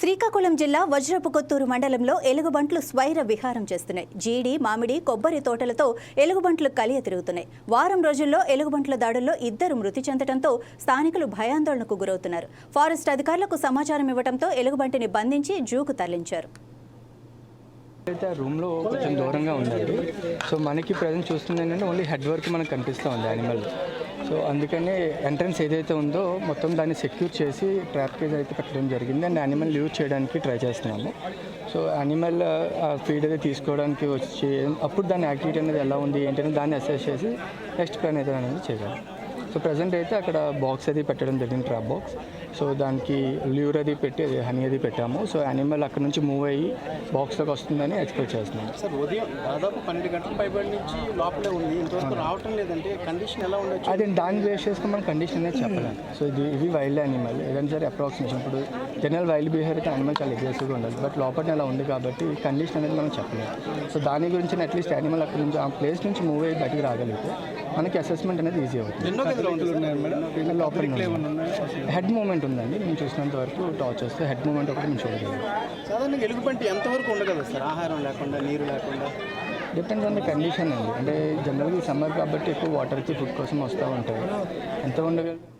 శ్రీకాకుళం జిల్లా వజ్రపు కొత్తూరు మండలంలో ఎలుగుబంట్లు స్వైర విహారం చేస్తున్నాయి. జీడి మామిడి కొబ్బరి తోటలతో ఎలుగుబంట్లు కలియ తిరుగుతున్నాయి. వారం రోజుల్లో ఎలుగుబంట్ల దాడుల్లో ఇద్దరు మృతి చెందడంతో స్థానికులు భయాందోళనకు గురవుతున్నారు. ఫారెస్ట్ అధికారులకు సమాచారం ఇవ్వడంతో ఎలుగుబంటిని బంధించి జూకు తరలించారు. అయితే ఆ రూమ్లో కొంచెం దూరంగా ఉందండి సో మనకి ప్రజెంట్ చూస్తుంది ఏంటంటే ఓన్లీ హెడ్ వర్క్ మనకు కనిపిస్తూ ఉంది యానిమల్ సో అందుకని ఎంట్రన్స్ ఏదైతే ఉందో మొత్తం దాన్ని సెక్యూర్ చేసి ట్రాప్ కేజ్ అయితే పెట్టడం జరిగింది అండ్ యానిమల్ లీవ్ చేయడానికి ట్రై చేస్తున్నాము. సో యానిమల్ ఫీడ్ అయితే తీసుకోవడానికి వచ్చి అప్పుడు దాని యాక్టివిటీ అనేది ఎలా ఉంది ఏంటనేది దాన్ని అసెస్ చేసి నెక్స్ట్ ప్లాన్ అయితే అనేది చేయాలి సో ప్రజెంట్ అయితే అక్కడ బాక్స్ అది పెట్టడం జరిగింది ట్రాప్ బాక్స్ సో దానికి ల్యూర్ అది పెట్టి అది హనీ అది పెట్టాము. సో యానిమల్ అక్కడ నుంచి మూవ్ అయ్యి బాక్స్లోకి వస్తుందని ఎక్స్పెక్ట్ చేస్తున్నాం. సార్ ఉదయం దాదాపు పన్నెండు గంటల పైబడి నుంచి లోపలే ఉంది. ఇంతవరకు రావటం లేదంటే కండిషన్ ఎలా ఉండొచ్చు? అదే దాన్ని బేస్ చేసుకుని మనం కండిషన్ అనేది చెప్పలేం. సో ఇది ఇవి వైల్డ్ యానిమల్ ఏదైనా సరే అప్రాక్సిమేషన్ ఇప్పుడు జనరల్ వైల్డ్ బిహేవియర్ అయితే యానిమల్ చాలా అగ్రెసివ్గా ఉండాలి బట్ లోపల అలా ఉంది కాబట్టి కండిషన్ అనేది మనం చెప్పలేం. సో దాని గురించి అట్లీస్ట్ యానిమల్ అక్కడ నుంచి ఆ ప్లేస్ నుంచి మూవ్ అయ్యి బయటికి రాగలిగితే మనకి అసెస్మెంట్ అనేది ఈజీ అవుతుంది. హెడ్ మూమెంట్ ఉందండి. నేను చూసినంత వరకు టార్చ్ వస్తే హెడ్ మూమెంట్ ఒకటి మేము చూడగలం సాధారణంగా ఎలుగుబంటి ఎంతవరకు ఉండగలదు సార్? ఆహారం లేకుండా నీరు లేకుండా? డిపెండ్స్ ఆన్ ద కండిషన్ అండి. అంటే జనరల్గా సమ్మర్ కాబట్టి ఎక్కువ వాటర్కి ఫుడ్ కోసం వస్తూ ఉంటాయి. ఎంత ఉండగలరు